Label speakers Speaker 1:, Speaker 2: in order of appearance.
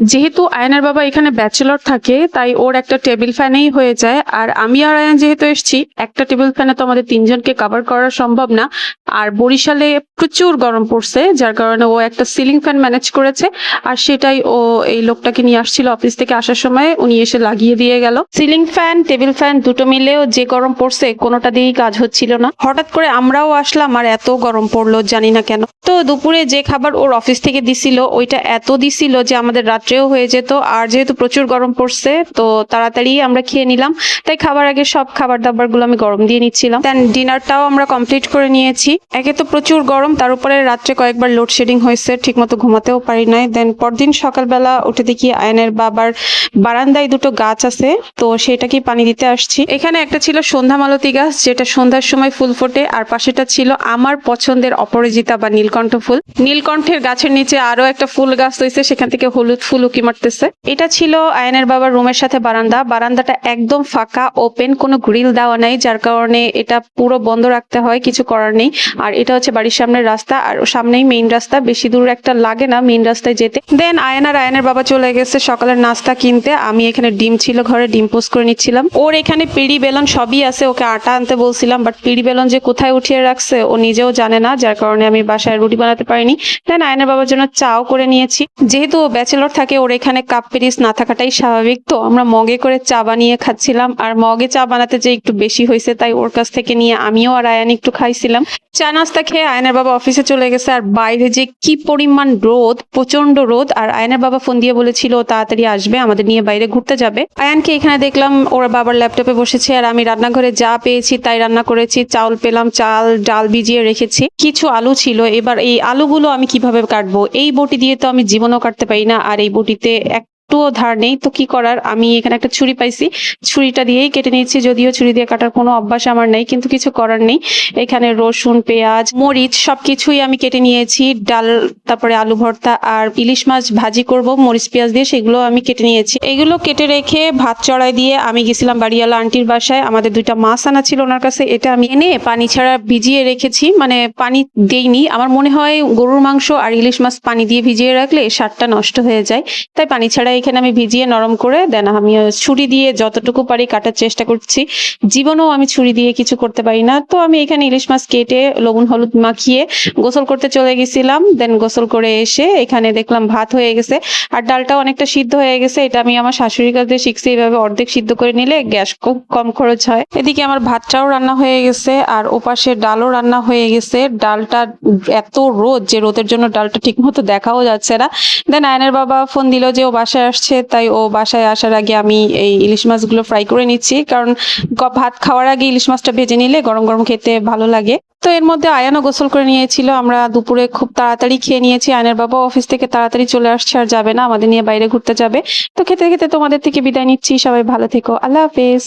Speaker 1: যেহেতু আয়নার বাবা এখানে ব্যাচেলর থাকে, তাই ওর একটা টেবিল ফ্যানেই হয়ে যায়। আর আমি আর আয়ন যেহেতু এসছি, একটা টেবিল ফ্যানে তো আমাদের তিনজনকে কভার করা সম্ভব না। আর বরিশালে প্রচুর গরম পড়ছে, যার কারণে ও একটা সিলিং ফ্যান ম্যানেজ করেছে। আর সেটাই ও এই লোকটাকে নিয়ে আসছিল অফিস থেকে আসার সময়, উনি এসে লাগিয়ে দিয়ে গেল। সিলিং ফ্যান টেবিল ফ্যান দুটো মিলেও যে গরম পড়ছে, কোনোটা দিয়েই কাজ হচ্ছিল না। হঠাৎ করে আমরাও আসলাম, আর এত গরম পড়ল, জানি না কেন। তো দুপুরে যে খাবার ওর অফিস থেকে দিছিল, ওইটা এত দিছিল যে আমাদের রাত্রেও হয়ে যেত। আর যেহেতু প্রচুর গরম পড়ছে, তো তাড়াতাড়ি আমরা খেয়ে নিলাম। তাই খাবার আগে সব খাবার দাবারগুলো আমি গরম দিয়ে নিচ্ছিলাম। দেন ডিনারটাও আমরা কমপ্লিট করে নিয়েছি। একে তো প্রচুর গরম, তার উপরে রাত্রে কয়েকবার লোডশেডিং হয়েছে, ঠিকমতো ঘুমাতেও পারি নাই। দেন পরদিন সকালবেলা উঠে দেখি আয়নের বাবার বারান্দায় দুটো গাছ আছে, তো সেটাকে পানি দিতে আসছি। এখানে একটা ছিল সন্ধ্যা মালতী গাছ, যেটা সন্ধ্যার সময় ফুল ফোটে, আর পাশেটা ছিল আমার পছন্দের অপরাজিতা বা নীলকণ্ঠ ফুল। নীলকণ্ঠের গাছের নিচে আরও একটা ফুল গাছ রয়েছে, সেখান থেকে হলুদ ফুল উকি মারতেছে। এটা ছিল আয়নের বাবার রুমের সাথে বারান্দা। বারান্দাটা একদম ফাঁকা ওপেন কোনো গ্রিল দেওয়া নাই, যার কারণে এটা পুরো বন্ধ রাখতে হয়, কিছু করার নেই। আর এটা হচ্ছে বাড়ির সামনের রাস্তা, আর সামনেই মেইন রাস্তা। বেশি দূর একটা লাগে না মেইন রাস্তায় যেতে। দেন আয়ন আর আয়নের বাবা চলে গেছে সকালের নাস্তা কিনতে। আমি এখানে ডিম ছিল ঘরে, ডিম পোস্ট করে নিচ্ছিলাম। ওর এখানে পিড়ি বেলন সবই আছে, ওকে আটা আনতে বলছিলাম বাট পিড়ি বেলন যে কোথায় উঠিয়ে রাখছে, ও নিজেও জানে না, যার কারণে আমি বাসায় রুটি বানাতে পারিনি। দেন আয়নার বাবার জন্য চাও করে নিয়েছি। যেহেতু ও ব্যাচেলর থাকে, ওর এখানে কাপ পেরিস না থাকাটাই স্বাভাবিক। তো আমরা মগে করে চা বানিয়ে খাচ্ছিলাম। আর মগে চা বানাতে যে একটু বেশি হয়েছে, তাই ওর কাছ থেকে নিয়ে আমিও আর আয়ান একটু খাইছিলাম। চা নাস্তা খেয়ে আয়নের বাবা অফিসে চলে গেছে আর বাইরে যে কি পরিমাণ রোদ প্রচণ্ড রোদ। আর আয়নের বাবা ফোন দিয়ে বলেছিল, তাড়াতাড়ি আসবে, আমাদের নিয়ে বাইরে ঘুরতে যাবে। আয়ানকে এখানে দেখলাম ওর বাবার ল্যাপটপে বসেছে আর আমি রান্নাঘরে যা পেয়েছি তাই রান্না করেছি। চাউল পেলাম, চাল, ডাল ভিজিয়ে রেখেছি। কিছু আলু ছিল, এবার এই আলুগুলো আমি কীভাবে কাটবো? এই বটি দিয়ে তো আমি জীবনও কাটতে পারি না। আর এই বটিতে একটুও ধার নেই, তো কি করার? আমি এখানে একটা ছুরি পাইছি, ছুরিটা দিয়েই কেটে নিয়েছি, যদিও ছুরি দিয়ে কাটার কোনো অভ্যাস আমার নেই, কিন্তু কিছু করার নেই। এখানে রসুন, পেঁয়াজ, মরিচ, সবকিছুই আমি কেটে নিয়েছি, ডাল, তারপরে আলু ভর্তা আর ইলিশ মাছ ভাজি করব, মরিচ, পেঁয়াজ দিয়ে সেগুলো আমি কেটে নিয়েছি। এগুলো কেটে রেখে ভাত চড়াই দিয়ে আমি গেছিলাম বাড়িওয়ালা আন্টির বাসায়, আমাদের দুইটা মাছ আনা ছিল ওনার কাছে, এটা আমি এনে পানি ছাড়া ভিজিয়ে রেখেছি মানে পানি দেইনি। আমার মনে হয় গরুর মাংস আর ইলিশ মাছ পানি দিয়ে ভিজিয়ে রাখলে স্বাদটা নষ্ট হয়ে যায়, তাই পানি ছাড়া এখানে আমি ভিজিয়ে নরম করে, দেন আমি ছুরি দিয়ে যতটুকু পারি কাটার চেষ্টা করছি। জীবনেও আমি ছুরি দিয়ে কিছু করতে পারি না। তো আমি এখানে ইলিশ মাছ কেটে, লবণ, হলুদ মাখিয়ে গোসল করতে চলে গেছিলাম। দেন গোসল করে এসে এখানে দেখলাম ভাত হয়ে গেছে। আর ডালটাও অনেকটা সিদ্ধ হয়ে গেছে। এটা আমি আমার শাশুড়ির কাছে শিখছি এইভাবে অর্ধেক সিদ্ধ করে নিলে গ্যাস খুব কম খরচ হয়। এদিকে আমার ভাতটাও রান্না হয়ে গেছে, আর ওপাশে ডালও রান্না হয়ে গেছে। ডালটা এত রোদ যে রোদের জন্য ডালটা ঠিক মতো দেখাও যাচ্ছে না। দেন আয়নের বাবা ফোন দিল যে ও বাসায় আসছে, তাই ও বাসায় আসার আগে আমি এই ইলিশ মাছগুলো ফ্রাই করে নিচ্ছি। কারণ ভাত খাওয়ার আগে ইলিশ মাছটা ভেজে নিলে গরম গরম খেতে ভালো লাগে। তো এর মধ্যে আয়ানও গোসল করে নিয়েছিল। আমরা দুপুরে খুব তাড়াতাড়ি খেয়ে নিয়েছি। আয়নের বাবা অফিস থেকে তাড়াতাড়ি চলে আসছে আর যাবে না, আমাদের নিয়ে বাইরে ঘুরতে যাবে। তো খেতে খেতে তোমাদের থেকে বিদায় নিচ্ছি। সবাই ভালো থেকো। আল্লাহ হাফেজ।